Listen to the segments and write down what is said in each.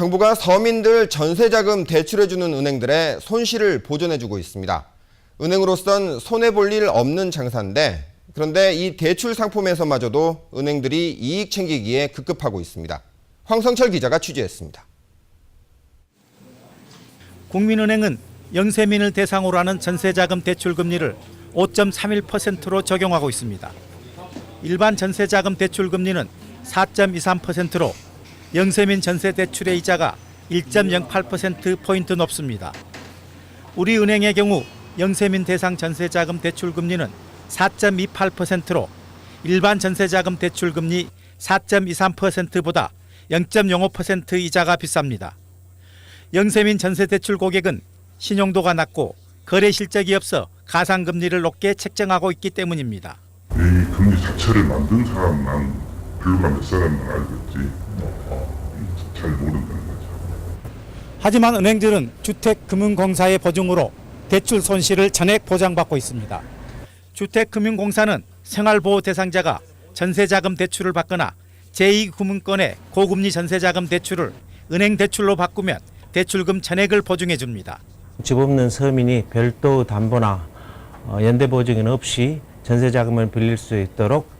정부가 서민들 전세자금 대출해주는 은행들의 손실을 보전해주고 있습니다. 은행으로선 손해볼 일 없는 장사인데 그런데 이 대출 상품에서마저도 은행들이 이익 챙기기에 급급하고 있습니다. 황성철 기자가 취재했습니다. 국민은행은 영세민을 대상으로 하는 전세자금 대출 금리를 5.31%로 적용하고 있습니다. 일반 전세자금 대출 금리는 4.23%로 영세민 전세 대출의 이자가 1.08% 포인트 높습니다. 우리 은행의 경우 영세민 대상 전세자금 대출 금리는 4.28%로 일반 전세자금 대출 금리 4.23%보다 0.05% 이자가 비쌉니다. 영세민 전세 대출 고객은 신용도가 낮고 거래 실적이 없어 가상 금리를 높게 책정하고 있기 때문입니다. 이 금리 자체를 만든 사람만 불과 몇 사람만 알겠지 잘 모른다는 거죠. 하지만 은행들은 주택금융공사의 보증으로 대출 손실을 전액 보장받고 있습니다. 주택금융공사는 생활보호 대상자가 전세자금 대출을 받거나 제2금융권의 고금리 전세자금 대출을 은행 대출로 바꾸면 대출금 전액을 보증해 줍니다. 집 없는 서민이 별도 담보나 어, 연대 보증인 없이 전세 자금을 빌릴 수 있도록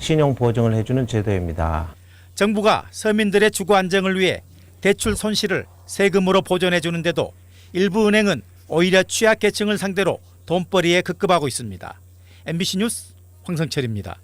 신용 보증을 해주는 제도입니다. 정부가 서민들의 주거 안정을 위해 대출 손실을 세금으로 보전해 주는데도 일부 은행은 오히려 취약계층을 상대로 돈벌이에 급급하고 있습니다. MBC 뉴스 황성철입니다.